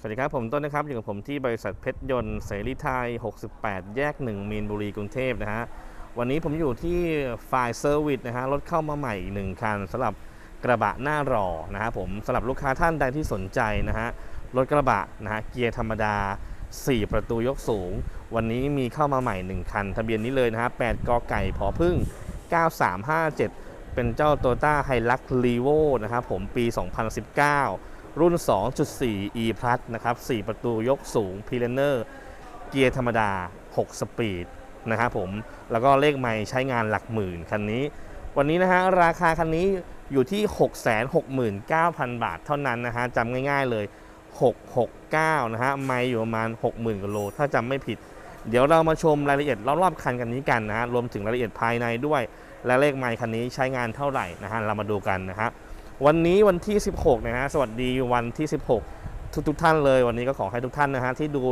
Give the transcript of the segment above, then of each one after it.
สวัสดีครับผมต้นนะครับอยู่กับผมที่บริษัทเพชรยนต์เสรีไทย 68 แยก 1 มีนบุรีกรุงเทพนะฮะวันนี้ผมอยู่ที่ฝ่ายเซอร์วิสนะฮะรถเข้ามาใหม่อีกหนึ่งคันสำหรับกระบะหน้ารอนะฮะผมสำหรับลูกค้าท่านใดที่สนใจนะฮะรถกระบะนะฮะเกียร์ธรรมดา 4 ประตูยกสูง วันนี้มีเข้ามาใหม่ 1 คัน ทะเบียนนี้เลยนะฮะ8กไก่พอพึ่ง 9357 เป็นเจ้า t o y ต้าไฮลักลีโวนะครับผมปี 2019 รุ่น 2.4 e plus นะครับ 4 ประตูยกสูง p ีเลเนอร์เกียร์ธรรมดา 6 สปีดนะครับผม แล้วก็เลขไม่ใช้งานหลักหมื่นคันนี้ วันนี้นะฮะราคาคันนี้อยู่ที่ 669,000 บาทเท่านั้นนะฮะจำง่ายๆเลย 669 นะฮะไม่อยู่ประมาณ 60,000กิโลถ้าจำไม่ผิด เดี๋ยวเรามาชมรายละเอียดรอบๆคันกันนี้กันนะฮะรวมถึงรายละเอียดภายในด้วย และเลขไมค์คันนี้ใช้งานเท่าไหร่นะฮะเรามาดูกันนะฮะ วันนี้วันที่ 16 นะฮะ สวัสดีวันที่ 16 ทุกทุกท่านเลย วันนี้ก็ขอให้ทุกท่านนะฮะที่ดู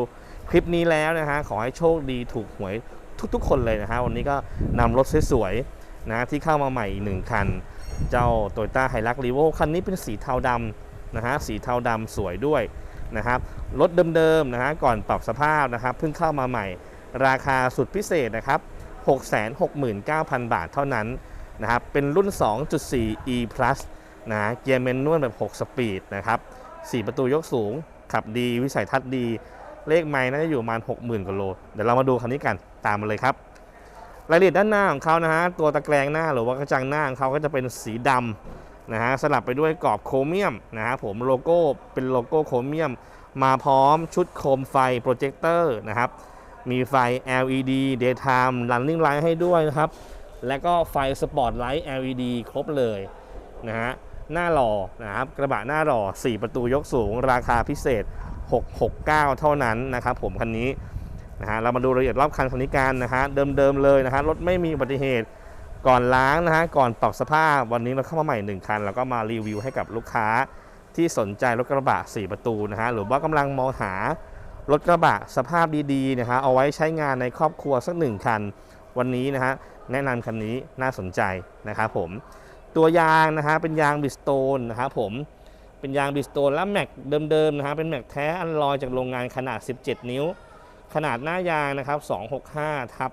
คลิปนี้แล้วนะฮะ ขอให้โชคดีถูกหวยทุกๆ คนเลยนะฮะ วันนี้ก็นำรถสวยๆนะที่เข้ามาใหม่อีกหนึ่งคัน เจ้า t o y ต้าไฮรักรีโวคันนี้เป็นสีเทาดำนะฮะ สีเทาดำสวยด้วยนะครับ รถเดิมๆนะฮะ ก่อนปรับสภาพนะครับ เพิ่งเข้ามาใหม่ ราคาสุดพิเศษนะครับ 669,000 บาทเท่านั้นนะครับ เป็นรุ่น 2.4 e plus นะเกียร์เมนนวลแบบ 6 สปีดนะครับ4ประตูยกสูง ขับดีวิสัยทัศน์ดี เลขไม้น่าจะอยู่ประมาณ 60,000กิโลเดี๋ยวเรามาดูคันนี้กันตามมาเลยครับรายละเอียดด้านหน้าของเขานะฮะตัวตะแกรงหน้าหรือว่ากระจังหน้าของเขาก็จะเป็นสีดำนะฮะสลับไปด้วยกรอบโครเมียมนะฮะผมโลโก้เป็นโลโก้โครเมียม มาพร้อมชุดโคมไฟโปรเจคเตอร์นะครับมีไฟ LED daytime running light ให้ด้วยนะครับ และก็ไฟสปอตไลท์ LED ครบเลยนะฮะ หน้าหล่อนะครับกระบะหน้าหล่อ 4 ประตูยกสูง ราคาพิเศษ 669 เท่านั้นนะครับผมคันนี้นะฮะเรามาดูรายละเอียดรอบคันคันนี้กันนะฮะเดิมๆเลยนะฮะรถไม่มีอุบัติเหตุก่อนล้างนะฮะก่อนปรับสภาพวันนี้เราเข้ามาใหม่ 1 คัน แล้วก็มารีวิวให้กับลูกค้าที่สนใจรถกระบะ 4 ประตูนะฮะหรือว่ากำลังมองหารถกระบะสภาพดีๆนะฮะเอาไว้ใช้งานในครอบครัวสักหนึ่งคัน วันนี้นะฮะแนะนำคันนี้น่าสนใจนะครับผม ตัวยางนะฮะเป็นยางบิสโตนนะครับผมเป็นยางบิสโตนและแม็กเดิมๆนะฮะเป็นแม็กแท้อันลอยจากโรงงานขนาด 17 นิ้ว ขนาดหน้ายางนะครับ 265ทับ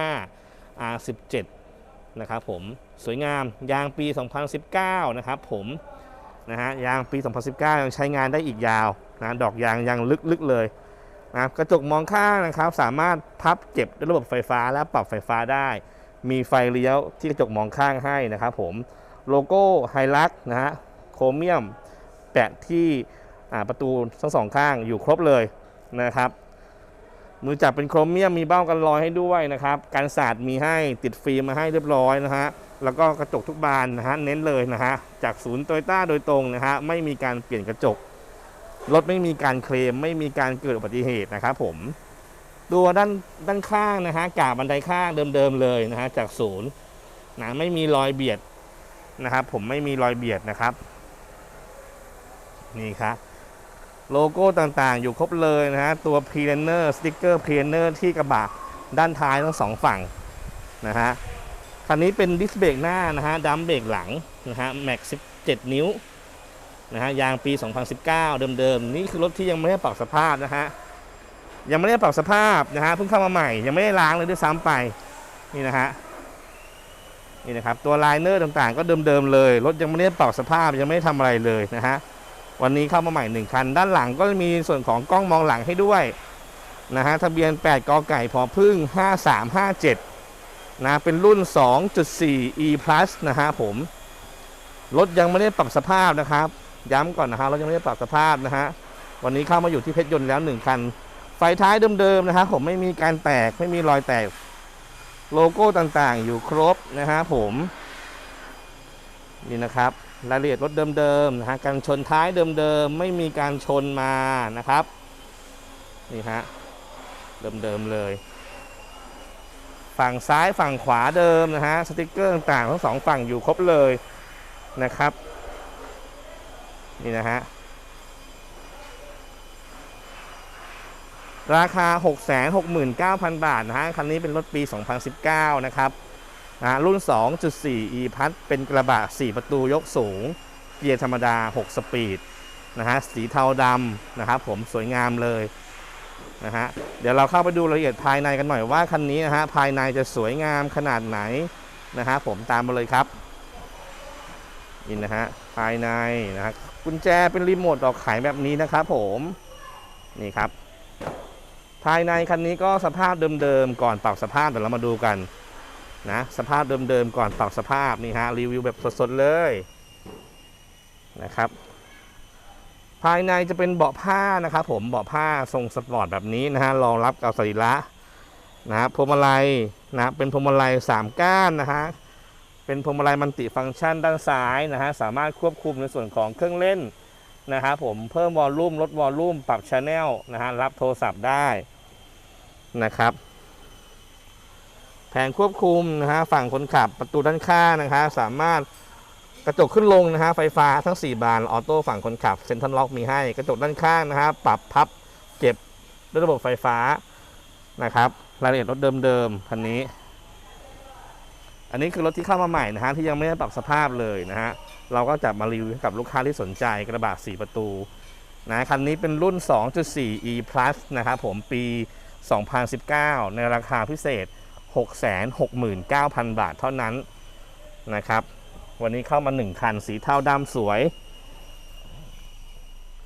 65 R17 นะครับผมสวยงามยางปี 2019 นะครับผมนะฮะยางปี 2019 ยังใช้งานได้อีกยาวนะดอกยางยังลึกๆเลยนะรกระจกมองข้างนะครับ สามารถพับเก็บด้วยระบบไฟฟ้าและปรับไฟฟ้าได้ มีไฟเลี้ยวที่กระจกมองข้างให้นะครับผมโลโก้ไฮลักนะฮะโครเมียมแปะที่ประตูทั้งสองข้างอยู่ครบเลยนะครับ มือจับเป็นโครเมียมมีเบ้ากันรอยให้ด้วยนะครับการสาดมีให้ติดฟิล์มมาให้เรียบร้อยนะฮะแล้วก็กระจกทุกบานนะฮะเน้นเลยนะฮะจากศูนย์โตโยต้าโดยตรงนะฮะไม่มีการเปลี่ยนกระจกรถไม่มีการเคลมไม่มีการเกิดอุบัติเหตุนะครับผม ตัวด้านด้านข้างนะฮะกาบบันไดข้างเดิมๆเลยนะฮะจากศูนย์นะไม่มีรอยเบียดนะครับ ผมไม่มีรอยเบียดนะครับ นี่ครับโลโก้ต่างๆ อยู่ครบเลยนะฮะตัวพรีเ n เนอร์สติ๊กเกอร์พรีเ n เนอร์ที่กระบะด้านท้ายทั้งสองฝั่งนะฮะคันนี้เป็นดิสเบรกหน้านะฮะดัมเบรกหลังนะฮะแม็กซ์17 นิ้วนะฮะยางปี 2019 เดิมๆ นี่คือรถที่ยังไม่ได้ปรับสภาพนะฮะ ยังไม่ได้ปรับสภาพนะฮะเพิ่งเข้ามาใหม่ยังไม่ได้ล้างเลยด้วยซ้ำไปนี่นะฮะนี่นะครับตัวไลเนอร์ต่างๆ ก็เดิมๆเลยรถยังไม่ได้ปรับสภาพยังไม่ได้ทำอะไรเลยนะฮะวันนี้เข้ามาใหม่หนึ่งคัน ด้านหลังก็มีส่วนของกล้องมองหลังให้ด้วยนะฮะทะเบียน 8กอไก่พอพึ่ง 5357นะเป็นรุ่น 2.4 e plus นะฮะผมรถยังไม่ได้ปรับสภาพนะครับ ย้ำก่อนนะฮะรถยังไม่ได้ปรับสภาพนะฮะวันนี้เข้ามาอยู่ที่เพชรยนต์แล้วหนึ่งคัน ไฟท้ายเดิมๆนะครับผมไม่มีการแตกไม่มีรอยแตก โลโก้ต่างๆ อยู่ครบนะฮะผมนี่นะครับรายละเอียดรถเดิมๆนะฮะการชนท้ายเดิมๆไม่มีการชนมานะครับนี่ฮะเดิมๆเลย ฝั่งซ้ายฝั่งขวาเดิมนะฮะสติกเกอร์ต่างๆทั้งสองฝั่งอยู่ครบเลยนะครับ นี่นะฮะ ราคา 669,000 บาทนะฮะ คันนี้เป็นรถปี 2019 นะครับนะรุ่น 2.4 e พัทเป็นกระบะ 4 ประตูยกสูง เกียร์ธรรมดา 6 สปีด นะฮะ สีเทาดำนะครับผมสวยงามเลย นะฮะ เดี๋ยวเราเข้าไปดูรายละเอียดภายในกันหน่อยว่าคันนี้นะฮะ ภายในจะสวยงามขนาดไหน นะฮะ ผมตามมาเลยครับ นี่นะฮะ ภายในนะฮะกุญแจเป็นรีโมทออกขายแบบนี้นะครับผม นี่ครับ ภายในคันนี้ก็สภาพเดิมๆก่อนปรับสภาพเดี๋ยวเรามาดูกันนะสภาพเดิมๆก่อนปรับสภาพนี่ฮะรีวิวแบบสดๆเลยนะครับ ภายในจะเป็นเบาะผ้านะครับผมเบาะผ้าทรงสปอร์ตแบบนี้นะฮะรองรับกับสรีระนะพวงมาลัยนะเป็นพวงมาลัยสามก้านนะฮะเป็นพวงมาลัยมัลติฟังก์ชันด้านซ้ายนะฮะสามารถควบคุมในส่วนของเครื่องเล่นนะครับผมเพิ่มวอลลุ่มลดวอลลุ่มปรับชแนลนะฮะรับโทรศัพท์ได้ นะครับ แผงควบคุมนะฮะฝั่งคนขับประตูด้านข้างนะฮะสามารถกระจกขึ้นลงนะฮะไฟฟ้าทั้ง 4 บานออโต้ฝั่งคนขับเซ็นทรัลล็อกมีให้กระจกด้านข้างนะฮะปรับพับเก็บด้วยระบบไฟฟ้านะครับรายละเอียดรถเดิมๆคันนี้ อันนี้คือรถที่เข้ามาใหม่นะฮะที่ยังไม่ได้ปรับสภาพเลยนะฮะเราก็จะมารีวิวกับลูกค้าที่สนใจกระบะ4 ประตูนะคันนี้เป็นรุ่น 2.4 e plus นะครับผมปี 2019 ในราคาพิเศษ 669,000 บาทเท่านั้นนะครับ วันนี้เข้ามา 1 คันสีเทาดำสวย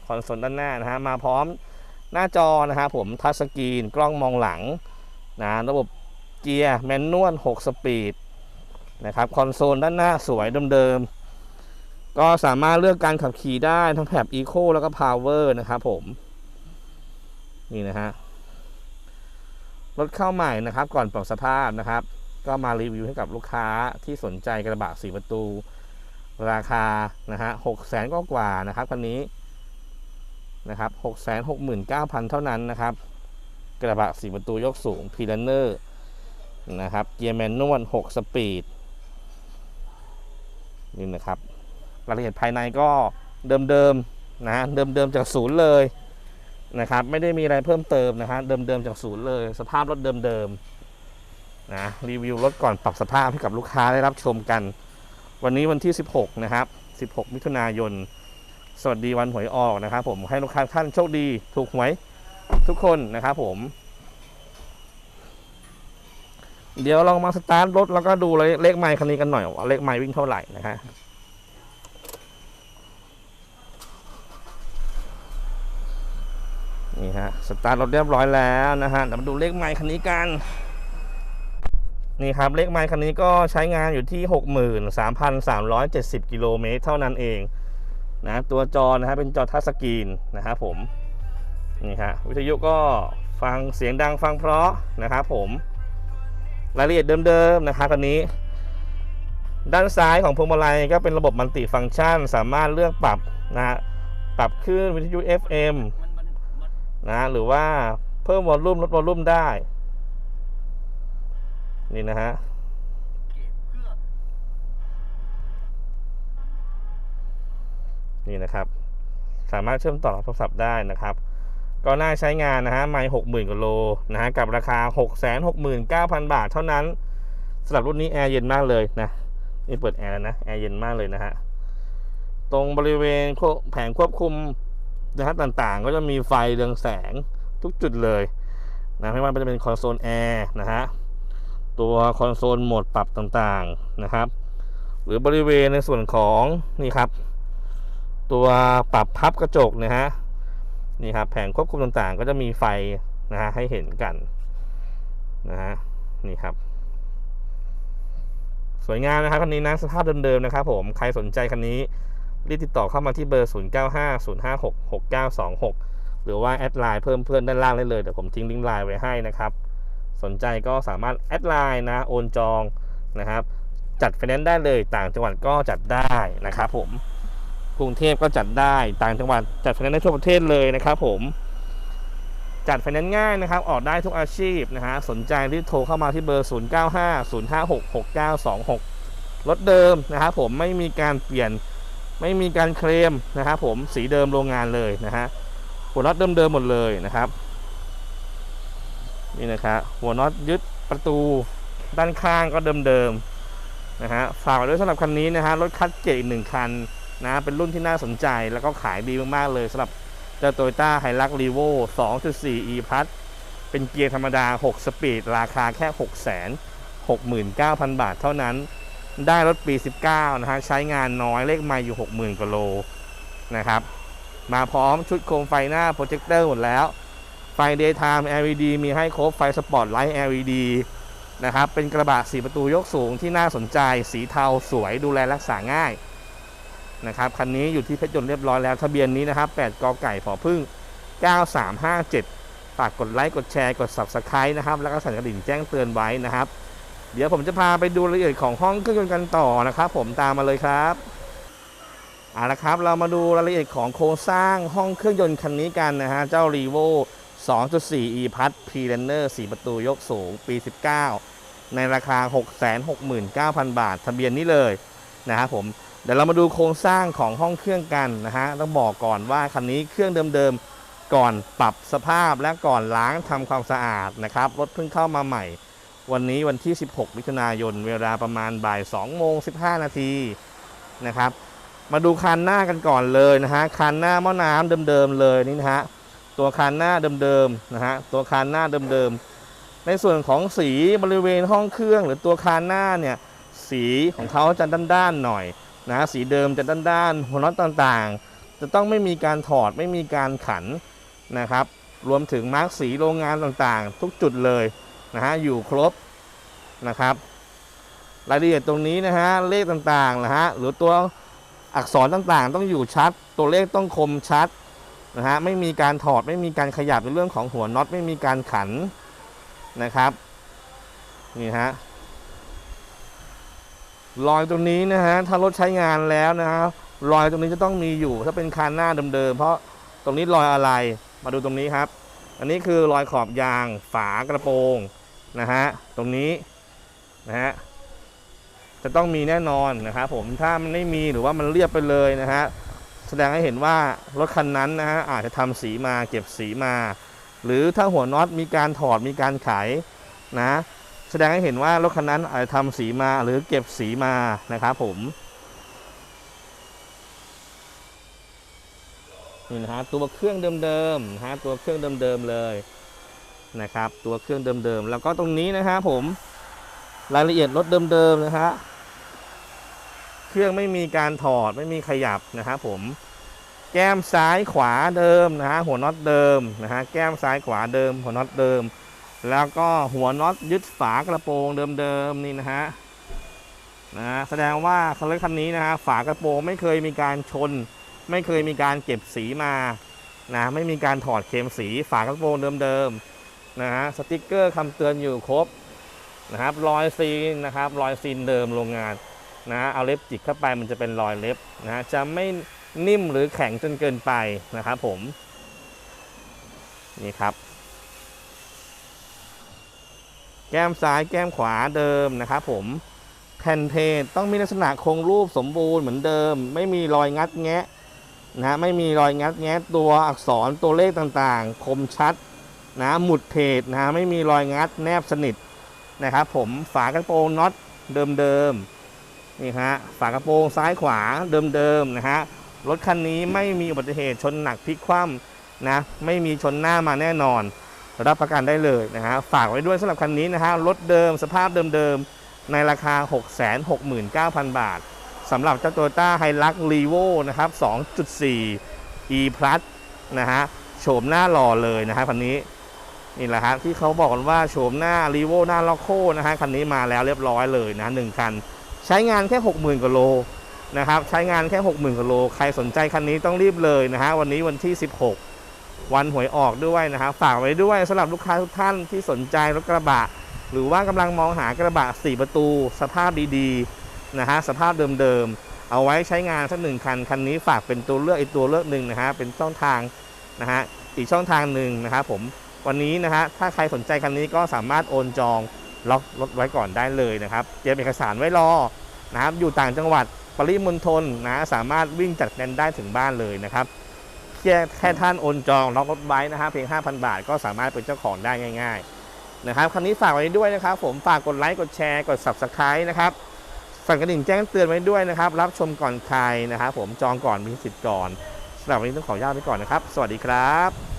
คอนโซลด้านหน้านะฮะ มาพร้อมหน้าจอนะฮะผมทัชสกรีน กล้องมองหลังนะระบบเกียร์แมนนวล 6 สปีดนะครับ คอนโซลด้านหน้าสวยเดิมๆ ก็สามารถเลือกการขับขี่ได้ทั้งแถบ Eco แล้วก็ Power นะครับผม นี่นะฮะ รถเข้าใหม่นะครับ ก่อนปรับสภาพนะครับ ก็มารีวิวให้กับลูกค้าที่สนใจกระบะสีประตู ราคานะฮะหกแสนก็กว่านะครับคันนี้นะครับหกแสนหกหมื่นเก้าพันเท่านั้นนะครับ กระบะสีประตูยกสูงพีลันเนอร์นะครับเกียร์แมนนวลหกสปีดนี่นะครับรายละเอียดภายในก็เดิมๆนะเดิมๆจากศูนย์เลย นะครับไม่ได้มีอะไรเพิ่มเติมนะฮะเดิมๆจากศูนย์เลย สภาพรถเดิมๆนะรีวิวรถก่อนปรับสภาพให้กับลูกค้าได้รับชมกัน วันนี้วันที่ 16 นะครับ 16 มิถุนายน สวัสดีวันหวยออกนะครับผมให้ลูกค้าท่านโชคดีถูกหวยทุกคนนะครับผม เดี๋ยวลองมาสตาร์ทรถแล้วก็ดูเลขไมล์คันนี้กันหน่อยว่าเลขไมล์วิ่งเท่าไหร่นะฮะ นะสตาร์ทรถเรียบร้อยแล้วนะฮะเดี๋ยวมาดูเลขไมล์คันนี้กัน นี่ครับเลขไมล์คันนี้ก็ใช้งานอยู่ที่ 63,370 กิโลเมตรเท่านั้นเองนะตัวจอนะฮะเป็นจอทัชสกรีนนะครับผมนี่ฮะวิทยุก็ฟังเสียงดังฟังเพราะนะครับผมรายละเอียดเดิมๆนะครับคันนี้ ด้านซ้ายของพวงมาลัยก็เป็นระบบมัลติฟังก์ชัน สามารถเลือกปรับนะฮะปรับคลื่นวิทยุ FM นะหรือว่าเพิ่มวอลลุ่มลดวอลลุ่มได้ นี่นะฮะนี่นะครับ สามารถเชื่อมต่อโทรศัพท์ได้นะครับ ก็น่าใช้งานนะฮะไม่หกหมื่นกว่าโลนะฮะกับราคา 6 6 9 0 0 0 บาทเท่านั้นสำหรับรุ่นนี้แอร์เย็นมากเลยนะนี่เปิดแอร์แล้วนะแอร์เย็นมากเลยนะฮะตรงบริเวณแผงควบคุม นะฮะต่างๆ ก็จะมีไฟเรืองแสงทุกจุดเลยนะไม่ว่าจะเป็นคอนโซลแอร์นะฮะตัวคอนโซลโหมดปรับต่างๆนะครับ หรือบริเวณในส่วนของนี่ครับ ตัวปรับพับกระจกนะฮะนี่ครับแผงควบคุมต่างๆ ก็จะมีไฟนะฮะให้เห็นกันนะฮะนี่ครับ สวยงามนะครับคันนี้นะสภาพเดิมๆนะครับผมใครสนใจคันนี้ รีบติดต่อเข้ามาที่เบอร์ 0950566926 หรือว่าแอดไลน์เพิ่มเพื่อนด้านล่างได้เลย เดี๋ยวผมทิ้งลิงก์ไลน์ไว้ให้นะครับ สนใจก็สามารถแอดไลน์นะ โอนจองนะครับ จัดไฟแนนซ์ได้เลย ต่างจังหวัดก็จัดได้นะครับผม กรุงเทพก็จัดได้ ต่างจังหวัดจัดไฟแนนซ์ได้ทั่วประเทศเลยนะครับผมจัดไฟแนนซ์ง่ายนะครับ ออกได้ทุกอาชีพนะฮะ สนใจรีบโทรเข้ามาที่เบอร์ 0950566926 รถเดิมนะครับผมไม่มีการเปลี่ยน ไม่มีการเคลมนะครับผมสีเดิมโรงงานเลยนะฮะหัวน็อตเดิมๆหมดเลยนะครับนี่นะครับหัวน็อตยึดประตูด้านข้างก็เดิมๆนะฮะฝากไว้ด้วยสำหรับคันนี้นะฮะรถคัดเกตอีกหนึ่งคันนะเป็นรุ่นที่น่าสนใจแล้วก็ขายดีมากๆเลยสำหรับเจ้าโตโยต้าไฮรักรีโว2.4 e p l u s เป็นเกียร์ธรรมดา 6 สปีด ราคาแค่ 6 6 9 0 0 0 บาทเท่านั้น ได้รถปี 19 นะฮะ ใช้งานน้อยเลขไมล์อยู่ 60,000กิโลนะครับ มาพร้อมชุดโคมไฟหน้าโปรเจคเตอร์หมดแล้ว ไฟ Daytime LED มีให้ครบ ไฟสปอตไลท์ LED นะครับ เป็นกระบะสีประตูยกสูงที่น่าสนใจ สีเทาสวยดูแลรักษาง่ายนะครับ คันนี้อยู่ที่เพชรยนต์เรียบร้อยแล้ว ทะเบียนนี้นะครับ 8 กไก่ผอพึ่ง 9357 ฝากกดไลค์ กดแชร์ กด Subscribe นะครับ แล้วก็สั่นกระดิ่งแจ้งเตือนไว้นะครับ เดี๋ยวผมจะพาไปดูรายละเอียดของห้องเครื่องยนต์กันต่อนะครับ ผมตามมาเลยครับเอาละครับ เรามาดูรายละเอียดของโครงสร้างห้องเครื่องยนต์คันนี้กันนะฮะ เจ้า r e v o 2.4 e p a s p r e l a n n e r 4 ประตูยกสูง ปี 19 ในราคา 669,000 บาท ทะเบียนนี้เลยนะครับผม เดี๋ยวเรามาดูโครงสร้างของห้องเครื่องกันนะฮะ ต้องบอกก่อนว่าคันนี้เครื่องเดิมๆ ก่อนปรับสภาพและก่อนล้างทำความสะอาดนะครับ รถเพิ่งเข้ามาใหม่ วันนี้วันที่ 16 มิถุนายน เวลาประมาณบ่าย2โมง15 นาทีนะครับ มาดูคันหน้ากันก่อนเลยนะฮะคันหน้าหม้อน้ำเดิมๆเลยนี่นะฮะตัวคันหน้าเดิมๆนะฮะตัวคันหน้าเดิมๆในส่วนของสีบริเวณห้องเครื่อง หรือตัวคันหน้าเนี่ยสีของเขาจะด้านๆหน่อยนะสีเดิมจะด้านๆหัวน็อตต่างๆ จะต้องไม่มีการถอดไม่มีการขันนะครับ รวมถึงมาร์กสีโรงงานต่างๆ ทุกจุดเลย นะฮะอยู่ครบนะครับ รายละเอียดตรงนี้นะฮะเลขต่างๆนะฮะหรือตัวอักษรต่างๆ ต้องอยู่ชัด ตัวเลขต้องคมชัดนะฮะไม่มีการถอดไม่มีการขยับในเรื่องของหัวน็อตไม่มีการขันนะครับนี่ฮะรอยตรงนี้นะฮะถ้ารถใช้งานแล้วนะฮะรอยตรงนี้จะต้องมีอยู่ ถ้าเป็นคันหน้าเดิมๆเพราะตรงนี้รอยอะไรมาดูตรงนี้ครับ อันนี้คือรอยขอบยางฝากระโปรง นะฮะตรงนี้นะฮะจะต้องมีแน่นอนนะครับผมถ้ามันไม่มีหรือว่ามันเรียบไปเลยนะฮะแสดงให้เห็นว่ารถคันนั้นนะฮะอาจจะทำสีมาเก็บสีมา หรือถ้าหัวน็อตมีการถอดมีการไขนะ แสดงให้เห็นว่ารถคันนั้นอาจจะทำสีมาหรือเก็บสีมานะครับผมนี่นะฮะตัวเครื่องเดิมๆนะฮะตัวเครื่องเดิมๆเลย นะครับ ตัวเครื่องเดิมๆ แล้วก็ตรงนี้นะฮะผมรายละเอียดรถเดิมๆนะฮะเครื่องไม่มีการถอดไม่มีขยับนะครับผมแก้มซ้ายขวาเดิมนะฮะหัวน็อตเดิมนะฮะแก้มซ้ายขวาเดิม หัวน็อตเดิม แล้วก็หัวน็อตยึดฝากระโปรงเดิมๆนี่นะฮะนะฮะแสดงว่าคันรถคันนี้นะฮะฝากระโปรงไม่เคยมีการชน ไม่เคยมีการเก็บสีมานะไม่มีการถอดเข็มสีฝากระโปรงเดิมๆ นะฮะสติกเกอร์คำเตือนอยู่ครบนะครับรอยซีนนะครับรอยซีนเดิมโรงงานนะฮะเอาเล็บจิกเข้าไปมันจะเป็นรอยเล็บนะฮะจะไม่นิ่มหรือแข็งจนเกินไปนะครับผมนี่ครับ แก้มซ้ายแก้มขวาเดิมนะครับผมแผ่นเพจต้องมีลักษณะคงรูปสมบูรณ์เหมือนเดิม ไม่มีรอยงัดแงะนะฮะไม่มีรอยงัดแงะตัวอักษรตัวเลขต่างๆ คมชัด นะหมุดเพจนะฮะไม่มีรอยงัดแนบสนิทนะครับผมฝากระโปรงน็อตเดิมๆนี่ฮะฝากระโปรงซ้ายขวาเดิมๆนะฮะรถคันนี้ไม่มีอุบัติเหตุชนหนักพลิกคว่ำนะไม่มีชนหน้ามาแน่นอน รับประกันได้เลยนะฮะฝากไว้ด้วยสำหรับคันนี้นะฮะรถเดิมสภาพเดิมๆในราคา 669,000 บาทสำหรับเจ้า Toyota Hilux Revo นะครับ 2.4 e plus นะฮะโฉมหน้าหล่อเลยนะฮะคันนี้ นี่แหละฮะที่เขาบอกกันว่าโฉมหน้า Revo หน้าล็อกโคนะฮะคันนี้มาแล้วเรียบร้อยเลยนะหนึ่งคัน ใช้งานแค่ 60,000กว่าโลนะครับใช้งานแค่ 60,000กว่าโล ใครสนใจคันนี้ต้องรีบเลยนะฮะวันนี้วันที่ 16 วันหวยออกด้วยนะครับฝากไว้ด้วยสำหรับลูกค้าทุกท่านที่สนใจรถกระบะ หรือว่ากำลังมองหากระบะ 4 ประตู สภาพดีๆนะฮะสภาพเดิมๆเอาไว้ใช้งานสักหนึ่งคันคันนี้ฝากเป็นตัวเลือกอีกตัวเลือกหนึ่งนะฮะเป็นช่องทางนะฮะอีกช่องทางหนึ่งนะครับผม วันนี้นะฮะถ้าใครสนใจคันนี้ก็สามารถโอนจองล็อกรถไว้ก่อนได้เลยนะครับเตรียมเอกสารไว้รอนะครับอยู่ต่างจังหวัดปริมณฑลนะสามารถวิ่งจากแดนได้ถึงบ้านเลยนะครับแค่แค่ท่านโอนจองล็อกรถไว้นะฮะเพียง 5,000 บาท ก็สามารถเป็นเจ้าของได้ง่าย ๆ นะครับคันนี้ฝากไว้ด้วยนะครับ ผมฝากกดไลค์กดแชร์กด Subscribe นะครับสั่นกระดิ่งแจ้งเตือนไว้ด้วยนะครับ รับชมก่อนใครนะครับผมจองก่อนมีสิทธิ์ก่อนสำหรับวันนี้ต้องขออนุญาตไปก่อนนะครับ สวัสดีครับ